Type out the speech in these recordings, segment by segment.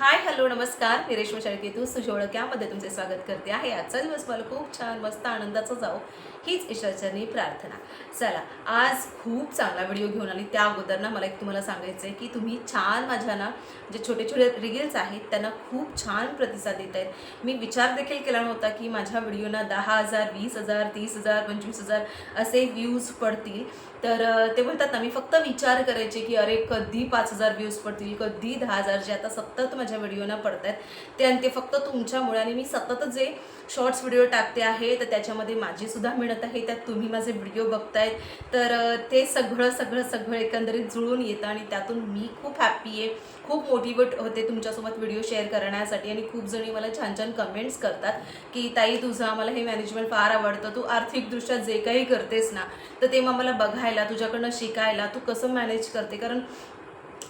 Hi hello नमस्कार. मी रेश्मा शेळके तू सुशोळक तुमचे स्वागत करते आहे. आजचा दिवस मला खूप छान मस्त आनंदाचा जाऊ हीच ईश्वरचरणी प्रार्थना. चला आज खूप चांगला व्हिडिओ घेऊन आली. त्या अगोदर ना मला एक तुम्हाला सांगायचं आहे की तुम्ही छान माझ्या ना जे छोटे छोटे रिल्स आहेत त्यांना खूप छान प्रतिसाद देत आहेत. मी विचार देखील केला नव्हता की माझ्या व्हिडिओना दहा हजार वीस हजार तीस हजार पंचवीस हजार असे व्ह्यूज पडतील. तर ते बोलतात ना मी फक्त विचार करायचे की अरे कधी पाच हजार व्ह्यूज पडतील? कधी दहा हजार? जे आता सतत माझ्या व्हिडिओना पडत आहेत ते आणि ते फक्त तुमच्यामुळे. आणि मी सतत जे शॉर्ट्स व्हिडिओ टाकते आहे तर त्याच्यामध्ये माझीसुद्धा मिळत आहे. त्यात तुम्ही माझे व्हिडिओ बघतायत. तर ते सगळं सगळं सगळं एकंदरीत जुळून येतं आणि त्यातून मी खूप हॅप्पी आहे. खूप मोटिवेट होते तुमच्यासोबत व्हिडिओ शेअर करण्यासाठी आणि खूप जणी मला छान छान कमेंट्स करतात की ताई तुझं आम्हाला हे मॅनेजमेंट फार आवडतं. तू आर्थिकदृष्ट्या जे काही करतेस ना तर ते मग मला बघायला तुझ्याकडनं शिकायला तू कसं मॅनेज करते? कारण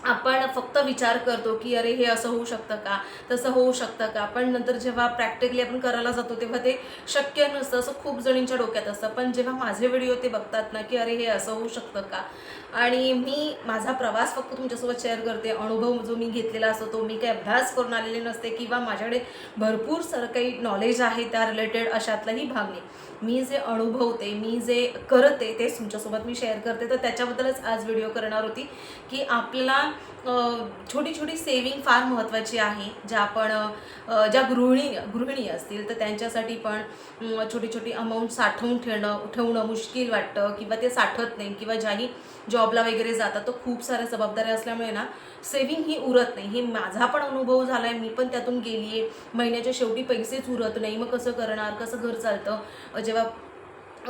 आपण फक्त विचार करतो की अरे हे असं होऊ शकतं का? तसं होऊ शकतं का? पण नंतर जेव्हा प्रॅक्टिकली आपण करायला जातो तेव्हा ते शक्य नसतं. असं खूप जणींच्या डोक्यात असतं. पण जेव्हा माझे व्हिडिओ ते बघतात ना की अरे हे असं होऊ शकतं का? आणि मी माझा प्रवास फक्त तुमच्यासोबत शेअर करते. अनुभव जो मी घेतलेला असतो तो मी काही अभ्यास करून आलेले नसते किंवा माझ्याकडे भरपूर सारं काही नॉलेज आहे त्या रिलेटेड अशातलाही भाग नाही. मी जे अनुभवते मी जे करते तेच तुमच्यासोबत मी शेअर करते. तर त्याच्याबद्दलच आज व्हिडिओ करणार होती की आपल्याला छोटी छोटी सेविंग फार महत्त्वाची आहे ज्या आपण ज्या गृहिणी गृहिणी असतील तर त्यांच्यासाठी पण छोटी छोटी अमाऊंट साठवून ठेवणं ठेवणं मुश्किल वाटतं किंवा ते साठत नाही किंवा ज्याही जॉबला वगैरे जातात तर खूप साऱ्या जबाबदाऱ्या असल्यामुळे ना सेव्हिंग ही उरत नाही. हे माझा पण अनुभव झाला आहे मी पण त्यातून गेली आहे महिन्याच्या शेवटी पैसेच उरत नाही. मग कसं करणार? कसं घर चालतं? जेव्हा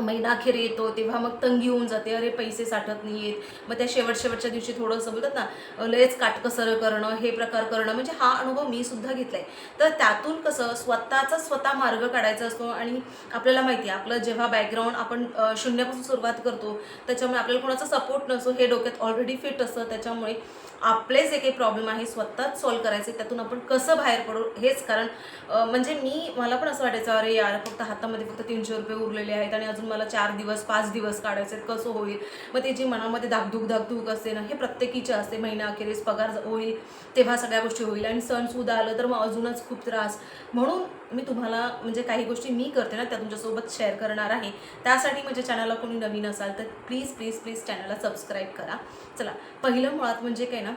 महिनाखेर येतो तेव्हा मग तंगी होऊन जाते. अरे पैसे साठत नाही आहेत मग त्या शेवट शेवटच्या दिवशी थोडंसं बोलतात ना लयच काटकसरं करणं हे प्रकार करणं म्हणजे हा अनुभव मी सुद्धा घेतलाय. तर त्यातून कसं स्वतःचा स्वतः मार्ग काढायचा असतो आणि आपल्याला माहिती आहे आपलं जेव्हा बॅकग्राऊंड आपण शून्यापासून सुरुवात करतो त्याच्यामुळे आपल्याला कोणाचा सपोर्ट नसतो हे डोक्यात ऑलरेडी फिट असतं. त्याच्यामुळे आपले जे काही प्रॉब्लेम आहे स्वतःच सॉल्व्ह करायचे. त्यातून आपण कसं बाहेर पडू हेच कारण म्हणजे मी मला पण असं वाटायचं अरे यार फक्त हातामध्ये फक्त तीनशे रुपये उरलेले आहेत आणि अजून मला चार दिवस पाच दिवस काढायचे आहेत कसं होईल? मग ते जी मनामध्ये धाकधूक धाकधूक असते ना हे प्रत्येकीचे असते. महिना अखेरीस पगार होईल तेव्हा सगळ्या गोष्टी होईल. आणि सण सुद्धा आलं तर मग अजूनच खूप त्रास. म्हणून मी तुम्हाला म्हणजे काही गोष्टी मी करते ना त्या तुमच्यासोबत शेअर करणार आहे. त्यासाठी माझ्या चॅनलला कोणी नवीन असाल तर प्लीज प्लीज प्लीज चॅनलला सबस्क्राईब करा. चला पहिलं मुळात म्हणजे काय ना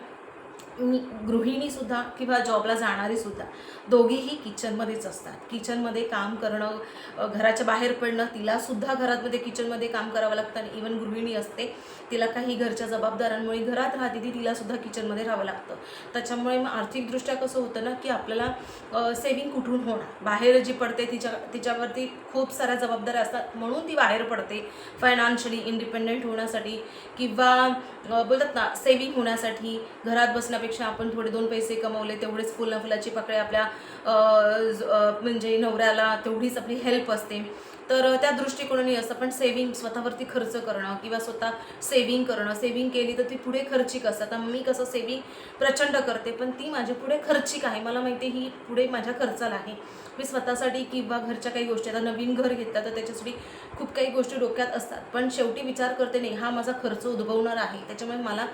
मी गृहिणीसुद्धा किंवा जॉबला जाणारीसुद्धा दोघीही किचनमध्येच असतात. किचनमध्ये काम करणं घराच्या बाहेर पडणं तिलासुद्धा घरातमध्ये किचनमध्ये काम करावं लागतं आणि इवन गृहिणी असते तिला काही घरच्या जबाबदाऱ्यांमुळे घरात राहते ती तिलासुद्धा किचनमध्ये राहावं लागतं. त्याच्यामुळे मग आर्थिकदृष्ट्या कसं होतं ना की आपल्याला सेविंग कुठून होणार? बाहेर जी पडते तिच्या तिच्यावरती खूप साऱ्या जबाबदाऱ्या असतात म्हणून ती बाहेर पडते. फायनान्शियली इंडिपेंडेंट होण्यासाठी किंवा बोलतात ना सेविंग होण्यासाठी घरात त्याच्यापेक्षा आपण थोडे दोन पैसे कमवले तेवढेच फुलं फुलाची पाकळी आपल्या म्हणजे नवऱ्याला तेवढीच आपली हेल्प असते. तर त्या दृष्टिकोनाने असं पण सेविंग स्वतःवरती खर्च करणं किंवा स्वतः सेविंग करणं. सेविंग केली तर ती पुढे खर्चिक असतात. आता मी कसं सेविंग प्रचंड करते पण ती माझ्या पुढे खर्चिक आहे. मला माहिती आहे ही पुढे माझ्या खर्चाला आहे. मी स्वतःसाठी किंवा घरच्या काही गोष्टी आता नवीन घर घेतलं तर त्याच्यासाठी खूप काही गोष्टी डोक्यात असतात. पण शेवटी विचार करते नाही हा माझा खर्च उद्भवणार आहे. त्याच्यामुळे मला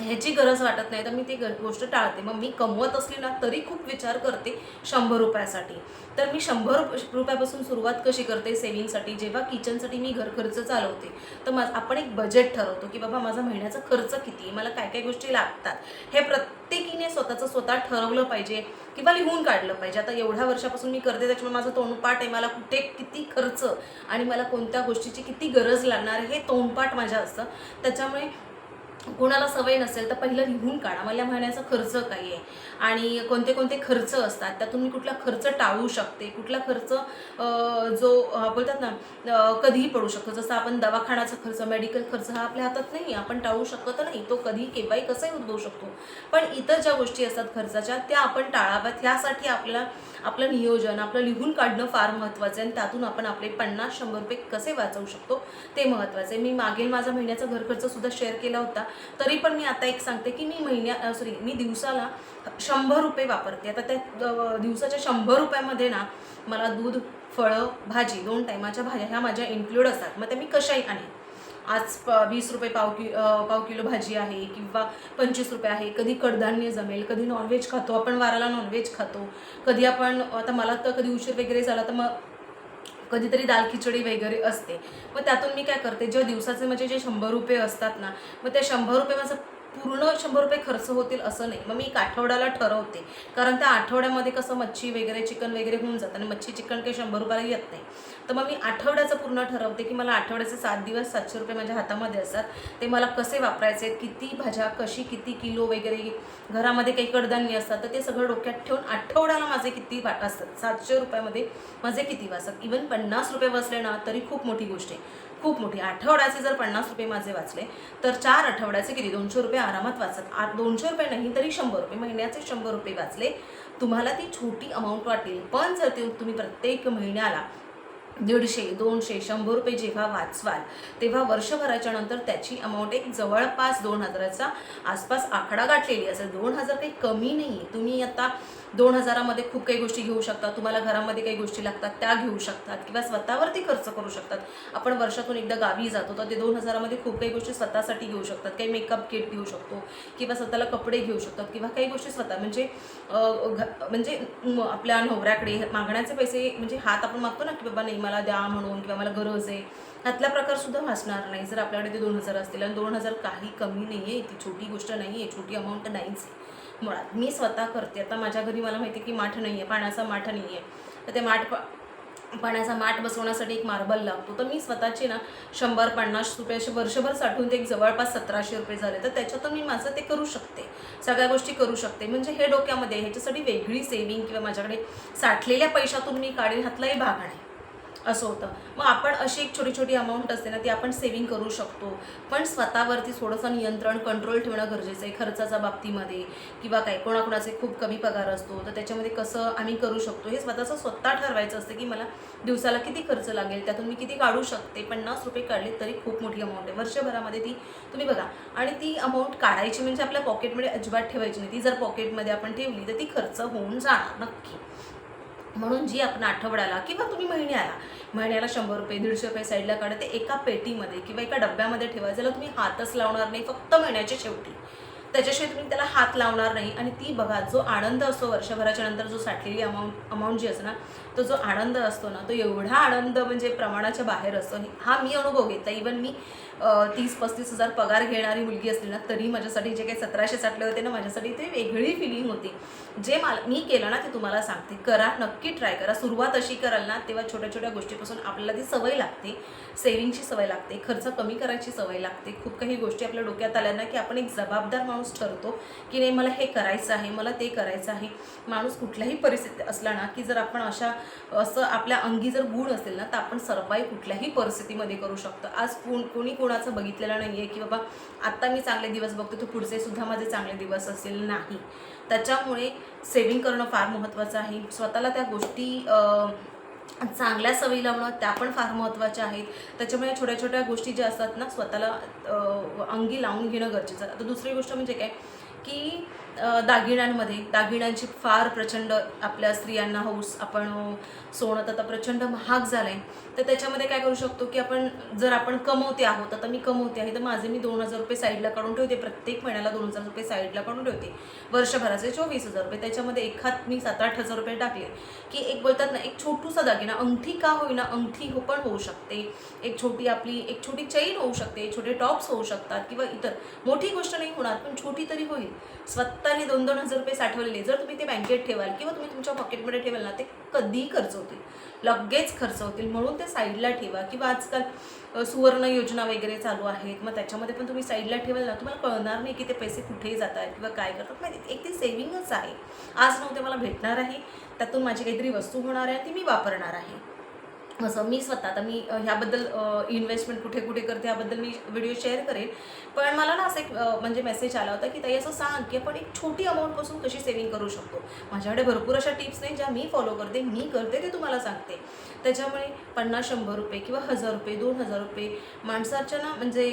ह्याची गरज वाटत नाही तर मी ती ग- गोष्ट टाळते. मग मी कमवत असली ना तरी खूप विचार करते शंभर रुपयासाठी. तर मी शंभर रुपयापासून सुरुवात कशी करते सेविंगसाठी जेव्हा किचनसाठी मी घर खर्च चालवते तर माझं आपण एक बजेट ठरवतो की बाबा माझा महिन्याचा खर्च किती आहे मला काय काय गोष्टी लागतात. हे प्रत्येकीने स्वतःचं स्वतः ठरवलं पाहिजे किंवा लिहून काढलं पाहिजे. आता एवढ्या वर्षापासून मी करते त्याच्यामुळे माझं तोंडपाठ आहे मला कुठे किती खर्च आणि मला कोणत्या गोष्टीची किती गरज लागणार हे तोंडपाठ माझ्या असतं. त्याच्यामुळे कोणाला सवय नसेल तर पहिलं लिहून काढा. मला महिन्याचा खर्च काही आहे. आणि कोणते कोणते खर्च असतात त्यातून मी कुठला खर्च टाळू शकते कुठला खर्च जो बोलतात ना कधीही पडू शकतो. जसं आपण दवाखान्याचा खर्च मेडिकल खर्च हा आपल्या हातात नाही आपण टाळू शकत नाही. तो कधी केव्हाही कसाही उद्भवू शकतो. पण इतर ज्या गोष्टी असतात खर्चाच्या त्या आपण टाळाव्यात. ह्यासाठी आपल्याला आपलं नियोजन आपलं लिहून काढणं फार महत्त्वाचं आहे. आणि त्यातून आपण आपले पन्नास शंभर रुपये कसे वाचवू शकतो ते महत्त्वाचं आहे. मी मागील माझा महिन्याचा घर खर्चसुद्धा शेअर केला होता. तरी पण मी आता एक सांगते की मी महिन्या सॉरी मी दिवसाला शंभर रुपये वापरते. आता त्या दिवसाच्या शंभर रुपयामध्ये ना मला दूध फळं भाजी दोन टायमाच्या भाज्या ह्या माझ्या इन्क्लूड असतात. मग त्या मी कशाही आणेन. आज प वीस रुपये पाव कि पाव किलो भाजी आहे किंवा पंचवीस रुपये आहे. कधी कडधान्य जमेल कधी नॉनव्हेज खातो. आपण वाराला नॉनव्हेज खातो. कधी आपण आता मला तर कधी उशीर वगैरे झाला तर मग कधीतरी दाल खिचडी वगैरे असते. मग त्यातून मी काय करते जेव्हा दिवसाचे म्हणजे जे शंभर रुपये असतात ना मग ते शंभर रुपये माझं पूर्ण शंभर रुपये खर्च होतील असं नाही. मग मी एक आठवड्याला ठरवते. कारण त्या आठवड्यामध्ये कसं मच्छी वगैरे चिकन वगैरे होऊन जातं आणि मच्छी चिकन काही शंभर रुपयाला येत नाही. तर मग मी आठवड्याचं पूर्ण ठरवते की मला आठवड्याचे सात दिवस सातशे रुपये माझ्या हातामध्ये असतात. ते मला कसे वापरायचे आहेत किती भाज्या कशी किती किलो वगैरे घरामध्ये काही कडधान्य असतात तर ते सगळं डोक्यात ठेवून आठवड्याला माझे किती वाट असतात. सातशे रुपयामध्ये माझे किती वाचतात इवन पन्नास रुपये बसले ना तरी खूप मोठी गोष्ट आहे. खूप मोठी. आठवड्याचे जर पन्नास रुपये माझे वाचले तर चार आठवड्याचे किती? दोनशे रुपये आरामात वाचत. आठ दोनशे रुपये नाही तरी शंभर रुपये. महिन्याचे शंभर रुपये वाचले. तुम्हाला ती छोटी अमाऊंट वाटेल. पण जर ते तुम्ही प्रत्येक महिन्याला दीडशे दोनशे शंभर रुपये जेव्हा वाचवाल तेव्हा वर्षभराच्या नंतर त्याची अमाऊंट एक जवळपास दोन हजाराचा आसपास आकडा गाठलेली असेल. दोन हजार काही कमी नाही आहे तुम्ही आता दोन हजारामध्ये खूप काही गोष्टी घेऊ शकतात तुम्हाला घरामध्ये काही गोष्टी लागतात त्या घेऊ शकतात किंवा स्वतःवरती खर्च करू शकतात. आपण वर्षातून एकदा गावी जातो तर ते दोन हजारामध्ये खूप काही गोष्टी स्वतःसाठी घेऊ शकतात. काही मेकअप किट घेऊ शकतो किंवा स्वतःला कपडे घेऊ शकतात किंवा काही गोष्टी स्वतः म्हणजे घ- म्हणजे आपल्या नवऱ्याकडे मागण्याचे पैसे म्हणजे हात आपण मागतो ना की बाबा नाही मला द्या म्हणून किंवा मला गरज आहे त्यातला प्रकारसुद्धा वाचणार नाही. जर आपल्याकडे ते दोन हजार असतील आणि दोन हजार काही कमी नाही आहे ती छोटी गोष्ट नाही आहे छोटी अमाऊंट नाहीच आहे मुळात. मी स्वतः करते. आता माझ्या घरी मला माहिती आहे की माठ नाही आहे पाण्याचा माठ नाही आहे तर ते माठ प- पाण्याचा माठ बसवण्यासाठी एक मार्बल लागतो. तर मी स्वतःचे ना शंभर पन्नास रुपये असे वर्षभर साठवून ते एक जवळपास सतराशे रुपये झाले. तर त्याच्यातून मी माझं ते करू शकते. सगळ्या गोष्टी करू शकते. म्हणजे हे डोक्यामध्ये ह्याच्यासाठी वेगळी सेविंग किंवा माझ्याकडे साठलेल्या पैशातून मी काढेल हातलाही भाग नाही असं होतं. मग आपण अशी एक छोटी छोटी अमाऊंट असते ना ती आपण सेव्हिंग करू शकतो. पण स्वतःवरती थोडंसं नियंत्रण कंट्रोल ठेवणं गरजेचं आहे खर्चाच्या बाबतीमध्ये किंवा काय कोणाकोणाचे खूप कमी पगार असतो तर त्याच्यामध्ये कसं आम्ही करू शकतो? हे स्वतःचं स्वतः ठरवायचं असतं की मला दिवसाला किती खर्च लागेल त्यातून मी किती काढू शकते? पन्नास रुपये काढले तरी खूप मोठी अमाऊंट आहे. वर्षभरामध्ये ती तुम्ही बघा. आणि ती अमाऊंट काढायची म्हणजे आपल्या पॉकेटमध्ये अजिबात ठेवायची नाही. ती जर पॉकेटमध्ये आपण ठेवली तर ती खर्च होऊन जाणार नक्की. म्हणून जी आपण आठवड्याला किंवा तुम्ही महिन्याला महिन्याला शंभर रुपये दीडशे रुपये साईडला काढा ते एका पेटीमध्ये किंवा एका डब्यामध्ये ठेवा ज्याला तुम्ही हातच लावणार नाही फक्त महिन्याच्या शेवटी. त्याच्याशिवाय तुम्ही त्याला हात लावणार नाही. आणि ती बघा जो आनंद असतो वर्षभराच्या नंतर जो साठलेली अमाऊंट अमाऊंट जी असतो ना तो जो आनंद असतो ना तो एवढा आनंद म्हणजे प्रमाणाच्या बाहेर असतो. हा मी अनुभव घेतला. इवन मी तीस पस्तीस हजार पगार घेणारी मुलगी असली ना तरी माझ्यासाठी जे काही सतराशे साठले होते ना माझ्यासाठी ते वेगळी फिलिंग होती. जे मला मी केलं ना ते तुम्हाला सांगते. करा नक्की ट्राय करा. सुरुवात अशी कराल ना तेव्हा छोट्या छोट्या गोष्टीपासून आपल्याला ती सवय लागते. सेविंगची सवय लागते. खर्च कमी करायची सवय लागते. खूप काही गोष्टी आपल्या डोक्यात आल्या ना की आपण एक जबाबदार माणूस ठरतो की नाही मला हे करायचं आहे मला ते करायचं आहे. माणूस कुठल्याही परिस्थितीत असला ना की जर आपण अशा असं आपल्या अंगी जर गुण असेल ना तर आपण सर्वाई कुठल्याही परिस्थितीमध्ये करू शकतो. आज कोण कोणी कोणाचं बघितलेलं नाही आहे की बाबा आत्ता मी चांगले दिवस बघतो तर पुढचे सुद्धा माझे चांगले दिवस असेल? नाही. त्याच्यामुळे सेविंग करणं फार महत्त्वाचं आहे. स्वतःला त्या गोष्टी चांगल्या सवयी लावणं त्या पण फार महत्त्वाच्या आहेत. त्याच्यामुळे छोट्या छोट्या गोष्टी ज्या असतात ना स्वतःला अंगी लावून घेणं गरजेचं आता दुसरी गोष्ट म्हणजे काय? की दागिन्यांमध्ये. दागिन्यांची फार प्रचंड आपल्या स्त्रियांना हौस आपण सोनं तर आता प्रचंड महाग झालं आहे तर त्याच्यामध्ये काय करू शकतो की आपण जर आपण कमवते आहोत आता मी कमवते आहे तर माझे मी दोन हजार रुपये साईडला काढून ठेवते प्रत्येक महिन्याला दोन हजार रुपये साईडला काढून ठेवते. वर्षभराचे चोवीस हजार रुपये. त्याच्यामध्ये एखाद मी सात आठ हजार रुपये टाकले. की एक बोलतात ना एक छोटूसा दागिना अंगठी का होईना अंगठी हो पण होऊ शकते. एक छोटी आपली एक छोटी चैन होऊ शकते छोटे टॉप्स होऊ शकतात किंवा इतर. मोठी गोष्ट नाही होणार पण छोटी तरी होईल. स्वतः स्वतःने दोन दोन हजार रुपये साठवलेले. जर तुम्ही ते बँकेत ठेवाल किंवा तुम्ही तुमच्या पॉकेटमध्ये ठेवाल ना ते कधीही खर्च होतील. लगेच खर्च होतील. म्हणून ते साईडला ठेवा. किंवा आजकाल सुवर्ण योजना वगैरे चालू आहेत. मग त्याच्यामध्ये पण तुम्ही साईडला ठेवाल ना तुम्हाला कळणार नाही की ते पैसे कुठेही जात आहेत किंवा काय करतात. माहिती एक ती सेव्हिंगच आहे. आज नव्हते मला भेटणार आहे. त्यातून माझी काहीतरी वस्तू होणार आहे ती मी वापरणार आहे. असं मी स्वतः आता मी ह्याबद्दल इन्व्हेस्टमेंट कुठे कुठे करते ह्याबद्दल मी व्हिडिओ शेअर करेन. पण मला ना असं एक म्हणजे मेसेज आला होता की ताई असं सांग की आपण एक छोटी अमाऊंटपासून कशी सेव्हिंग करू शकतो? माझ्याकडे भरपूर अशा टिप्स नाही ज्या मी फॉलो करते मी करते ते तुम्हाला सांगते. त्याच्यामुळे पन्नास शंभर रुपये किंवा हजार रुपये दोन हजार रुपये माणसाच्या ना म्हणजे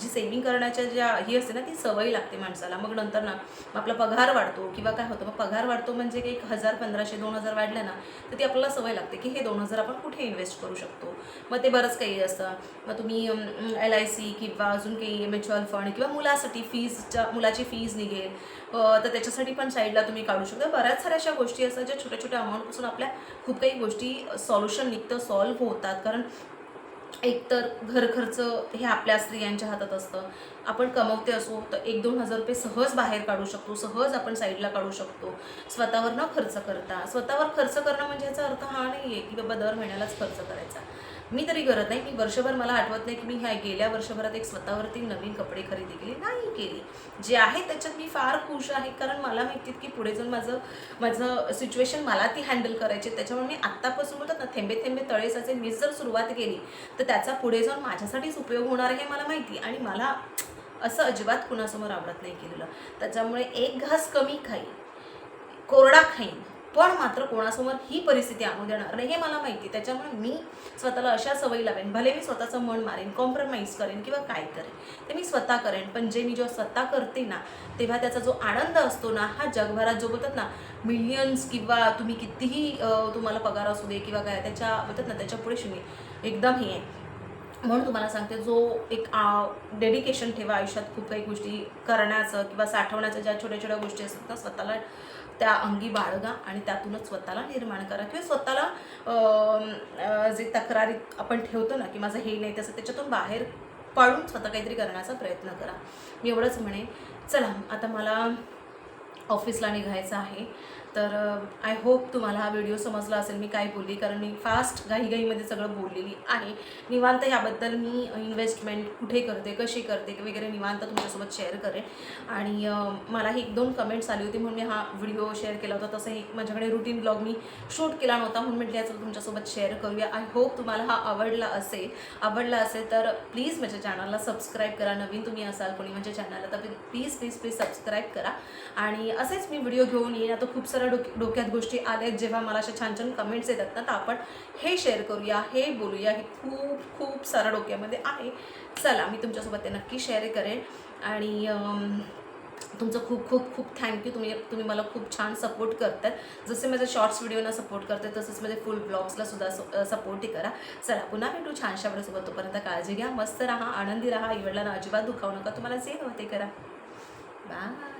जी सेव्हिंग करण्याच्या ज्या ही असते ना ती सवय लागते माणसाला. मग नंतर ना आपला पगार वाढतो किंवा काय होतं मग पगार वाढतो म्हणजे की एक हजार पंधराशे दोन हजार वाढलं ना तर ती आपल्याला सवय लागते की हे दोन हजार आपण कुठे इन्व्हेस्ट करू शकतो. मग ते बरंच काही असतं. मग तुम्ही एल आय सी किंवा अजून काही म्युच्युअल फंड किंवा मुलासाठी फीजच्या मुलाची फीज निघेल. तर त्याच्यासाठी पण साईडला तुम्ही काढू शकता. बऱ्याच साऱ्या अशा गोष्टी असतात ज्या छोट्या छोट्या अमाऊंटपासून आपल्या खूप काही गोष्टी सॉल्युशन निघतं सॉल्व्ह होतात. कारण एकतर घर खर्च हे आपल्या स्त्रियांच्या हातात असतं. आपण कमवते असो तर एक दोन हजार रुपये सहज बाहेर काढू शकतो सहज आपण साईडला काढू शकतो. स्वतःवर न खर्च करता. स्वतःवर खर्च करणं म्हणजे याचा अर्थ हा नाही आहे की बाबा दर महिन्यालाच खर्च करायचा. मी तरी करत नाही. मी वर्षभर मला आठवत नाही की मी ह्या गेल्या वर्षभरात एक स्वतःवरती नवीन कपडे खरेदी केली. नाही केली. जे आहे त्याच्यात मी फार खुश आहे. कारण मला माहिती की पुढे जाऊन माझं माझं सिच्युएशन मला ती हँडल करायची आहे. त्याच्यामुळे मी आत्तापासून बोलतात ना थेंबे थेंबे तळे साचे मी जर सुरुवात केली तर त्याचा पुढे जाऊन माझ्यासाठीच उपयोग होणार आहे हे मला माहिती आणि मला असं अजिबात कुणासमोर आवडत नाही केलेलं. त्याच्यामुळे एक घास कमी खाईन. कोरडा खाईन. पण मात्र कोणासमोर ही परिस्थिती आणू देणार नाही. हे मला माहिती त्याच्यामुळे मी स्वतःला अशा सवयी लावेन. भले मी स्वतःचं मन मारेन कॉम्प्रोमाइज करेन किंवा काय करेन ते मी स्वतः करेन. पण जे मी जेव्हा स्वतः करते ना तेव्हा त्याचा जो आनंद असतो ना हा जगभरात जो बोलतात ना मिलियन्स किंवा तुम्ही कितीही तुम्हाला पगार असू दे किंवा काय त्याच्या बोलतात ना त्याच्या पुढे शून्य एकदम हे आहे. म्हणून तुम्हाला सांगते जो एक डेडिकेशन ठेवा आयुष्यात खूप काही गोष्टी करण्याचं किंवा साठवण्याचं ज्या छोट्या छोट्या गोष्टी असतात ना स्वतःला त्या अंगी बाळगा आणि त्यातूनच स्वतःला निर्माण करा. किंवा स्वतःला जे तक्रारी आपण ठेवतो ना की माझं हे नाही तसं त्याच्यातून बाहेर पाडून स्वतः काहीतरी करण्याचा प्रयत्न करा. मी एवढंच म्हणे चला आता मला ऑफिसला निघायचं आहे. तर आय होप तुम्हाला हा व्हिडिओ समजला असेल मी काय बोलली. कारण मी फास्ट घाईघाईमध्ये सगळं बोललेली आहे. निवांत याबद्दल मी इन्व्हेस्टमेंट कुठे करते कशी करते वगैरे निवांत तुमच्यासोबत शेअर करेन. आणि मला एक दोन कमेंट्स आली होती म्हणून मी हा व्हिडिओ शेअर केला होता. तसं एक माझ्याकडे रुटीन ब्लॉग मी शूट केला नव्हता म्हणून म्हटलं याचं तुमच्यासोबत शेअर करूया. आय होप तुम्हाला हा आवडला असेल आवडला असेल तर प्लीज माझ्या चॅनलला सबस्क्राईब करा. नवीन तुम्ही असाल कोणी माझ्या चॅनलला तर प्लीज प्लीज प्लीज सबस्क्राईब करा. आणि असेच मी व्हिडिओ घेऊन येईन. आता खूप सगळ्या डोक डोक्यात गोष्टी आल्या आहेत. जेव्हा मला अशा छान छान कमेंट्स येतात ना तर आपण हे शेअर करूया हे बोलूया. हे खूप खूप सारा डोक्यामध्ये आहे. चला मी तुमच्यासोबत ते नक्की शेअर करेन. आणि तुमचं खूप खूप खूप थँक्यू तुम्ही तुम्ही मला खूप छान सपोर्ट करतात जसे माझ्या शॉर्ट्स व्हिडिओना सपोर्ट करते तसंच माझे फुल ब्लॉग्सला सुद्धा सपोर्टही करा. चला पुन्हा भेटू छानशा वेळेसोबत. तोपर्यंत काळजी घ्या मस्त राहा आनंदी राहा. इवडला अजिबात दुखावू नका. तुम्हाला जे हवं ते करा. बाय